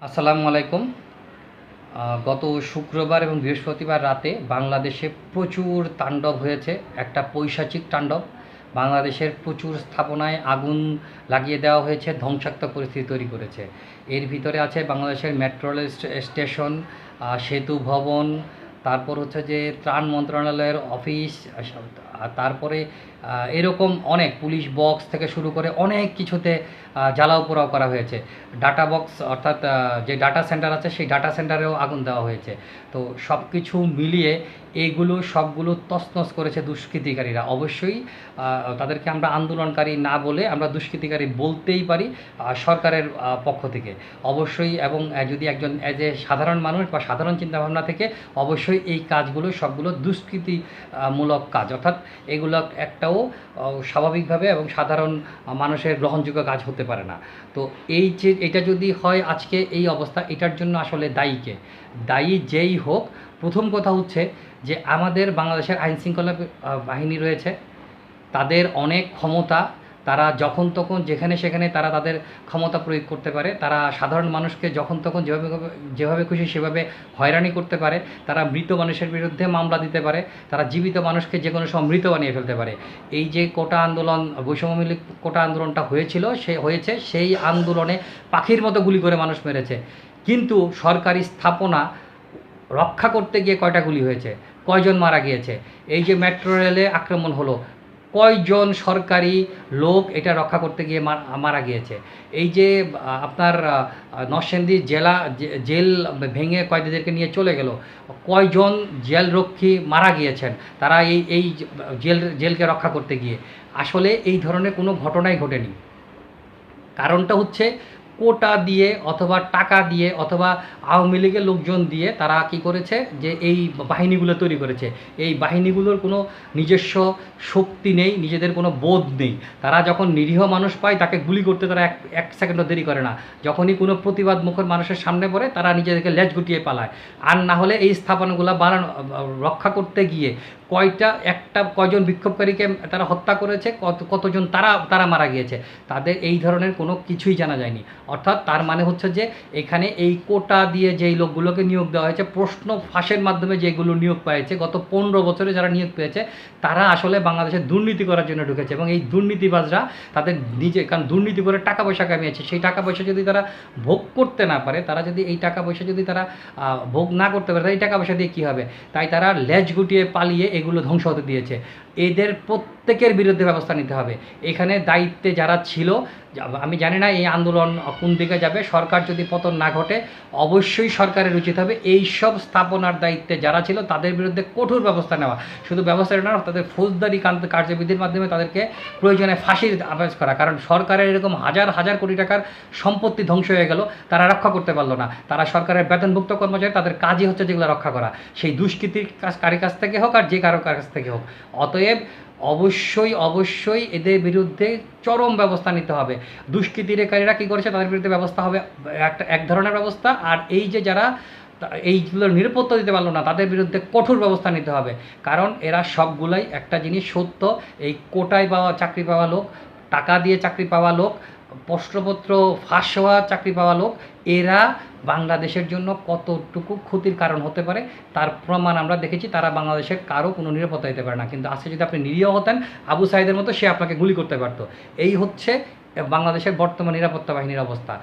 আসসালামু আলাইকুম। গত শুক্রবার এবং বৃহস্পতিবার রাতে বাংলাদেশে প্রচুর তাণ্ডব হয়েছে, একটা পৈশাচিক তাণ্ডব। বাংলাদেশের প্রচুর স্থাপনায় আগুন লাগিয়ে দেওয়া হয়েছে, ধ্বংসাত্মক পরিস্থিতি তৈরি করেছে। এর ভিতরে আছে বাংলাদেশের মেট্রো রেল স্টে- স্টেশন সেতু ভবন, তারপর হচ্ছে যে ত্রাণ মন্ত্রণালয়ের অফিস আর তারপরে এরকম অনেক পুলিশ বক্স থেকে শুরু করে অনেক কিছুতে জ্বালাও পোড়াও করা হয়েছে। ডাটা বক্স অর্থাৎ যে ডাটা সেন্টার আছে সেই ডাটা সেন্টারেও আগুন দেওয়া হয়েছে। তো সব কিছু মিলিয়ে এইগুলো সবগুলো তছনছ করেছে দুষ্কৃতিকারীরা। অবশ্যই তাদেরকে আমরা আন্দোলনকারী না বলে আমরা দুষ্কৃতিকারী বলতেই পারি সরকারের পক্ষ থেকে। অবশ্যই এবং যদি একজন অ্যাজ এ সাধারণ মানুষ বা সাধারণ চিন্তাভাবনা থেকে অবশ্যই এই কাজগুলো সবগুলো দুষ্কৃতিমূলক কাজ। অর্থাৎ এগুলো একটাও স্বাভাবিকভাবে এবং সাধারণ মানুষের গ্রহণযোগ্য কাজ হতে পারে না। তো এই যে, এটা যদি হয় আজকে এই অবস্থা, এটার জন্য আসলে দায়ীকে দায়ী যেই হোক, প্রথম কথা হচ্ছে যে আমাদের বাংলাদেশের আইনশৃঙ্খলা বাহিনী রয়েছে, তাদের অনেক ক্ষমতা তারা যখন তখন যেখানে সেখানে তারা তাদের ক্ষমতা প্রয়োগ করতে পারে, তারা সাধারণ মানুষকে যখন তখন যেভাবে যেভাবে খুশি সেভাবে হয়রানি করতে পারে, তারা মৃত মানুষের বিরুদ্ধে মামলা দিতে পারে, তারা জীবিত মানুষকে যে কোনো সময় মৃত বানিয়ে ফেলতে পারে। এই যে কোটা আন্দোলন বৈষম্যমূলক কোটা আন্দোলনটা হয়েছিল, সে হয়েছে, সেই আন্দোলনে পাখির মতো গুলি করে মানুষ মেরেছে। কিন্তু সরকারি স্থাপনা রক্ষা করতে গিয়ে কয়টা গুলি হয়েছে? কয়জন মারা গিয়েছে? এই যে মেট্রো রেলে আক্রমণ হলো কয়জন সরকারি লোক এটা রক্ষা করতে গিয়ে মারা গিয়েছে? এই যে আপনার নরসিংদী জেলা জেল ভেঙে কয়েদিদেরকে নিয়ে চলে গেল, কয়জন জেলরক্ষী মারা গিয়েছেন তারা এই এই জেল, জেলকে রক্ষা করতে গিয়ে? আসলে এই ধরনের কোনো ঘটনাই ঘটেনি। কারণটা হচ্ছে কোটা দিয়ে অথবা টাকা দিয়ে অথবা আওয়ামী লীগের লোকজন দিয়ে তারা কি করেছে? যে এই বাহিনীগুলো তৈরি করেছে। এই বাহিনীগুলোর কোনো নিজস্ব শক্তি নেই, নিজেদের কোনো বোধ নেই। তারা যখন নিরীহ মানুষ পায়, তাকে গুলি করতে তারা এক এক সেকেন্ডও দেরি করে না। যখনই কোনো প্রতিবাদ মুখর মানুষের সামনে পড়ে, তারা নিজেদেরকে লেজ গুটিয়ে পালায়। আর না হলে এই স্থাপনাগুলো বানানো, রক্ষা করতে গিয়ে কয়টা, একটা কয়জন বিক্ষোভকারীকে তারা হত্যা করেছে, কত, কতজন তারা তারা মারা গিয়েছে, তাদের এই ধরনের কোনো কিছুই জানা যায়নি। অর্থাৎ তার মানে হচ্ছে যে এখানে এই কোটা দিয়ে যেই লোকগুলোকে নিয়োগ দেওয়া হয়েছে, প্রশ্ন ফাঁসের মাধ্যমে যেগুলো নিয়োগ পেয়েছে, গত পনেরো বছরে যারা নিয়োগ পেয়েছে, তারা আসলে বাংলাদেশে দুর্নীতি করার জন্য ঢুকেছে এবং এই দুর্নীতিবাজরা তাদের নিজে, কারণ দুর্নীতি করে টাকা পয়সা কামিয়েছে, সেই টাকা পয়সা যদি তারা ভোগ করতে না পারে, তারা যদি এই টাকা পয়সা যদি তারা ভোগ না করতে পারে এই টাকা পয়সা দিয়ে কী হবে? তাই তারা লেজ গুটিয়ে পালিয়ে এগুলো ধ্বংস হতে দিয়েছে। এদের প্রত্যেকের বিরুদ্ধে ব্যবস্থা নিতে হবে। এখানে দায়িত্বে যারা ছিল, আমি জানি না এই আন্দোলন কোন দিকে যাবে, সরকার যদি পতন না ঘটে, অবশ্যই সরকারের উচিত হবে এই সব স্থাপনার দায়িত্বে যারা ছিল তাদের বিরুদ্ধে কঠোর ব্যবস্থা নেওয়া। শুধু ব্যবস্থা না, তাদের ফৌজদারি কার্যবিধির মাধ্যমে তাদেরকে প্রয়োজনে ফাঁসির আবেদন করা। কারণ সরকারের এরকম হাজার হাজার কোটি টাকার সম্পত্তি ধ্বংস হয়ে গেল, তারা রক্ষা করতে পারল না। তারা সরকারের বেতনভুক্ত কর্মচারী, তাদের কাজই হচ্ছে যেগুলো রক্ষা করা। সেই দুষ্কৃতির কাজ কারি কাছ থেকে হোক আর যে কারও কাছ থেকে হোক। অতএব অবশ্যই অবশ্যই এদের বিরুদ্ধে চরম ব্যবস্থা নিতে হবে। দুষ্কৃতিরেকারীরা কী করেছে? তাদের বিরুদ্ধে ব্যবস্থা হবে, একটা, এক ধরনের ব্যবস্থা। আর এই যে যারা এইগুলো নিরাপত্তা দিতে পারল না, তাদের বিরুদ্ধে কঠোর ব্যবস্থা নিতে হবে। কারণ এরা সবগুলাই একটা জিনিস সত্য, এই কোটায় পাওয়া চাকরি পাওয়া লোক, টাকা দিয়ে চাকরি পাওয়া লোক প্রশ্নপত্র ফাঁস হওয়া চাকরি পাওয়া লোক, এরা বাংলাদেশের জন্য কতটুকু ক্ষতির কারণ হতে পারে তার প্রমাণ আমরা দেখেছি, তারা বাংলাদেশের কারও কোনো নিরাপত্তা দিতে পারে না। কিন্তু আজকে যদি আপনি নিরীহ হতেন, আবু সাইদের মতো সে আপনাকে গুলি করতে পারতো। এই হচ্ছে বাংলাদেশের বর্তমান নিরাপত্তা বাহিনীর অবস্থা।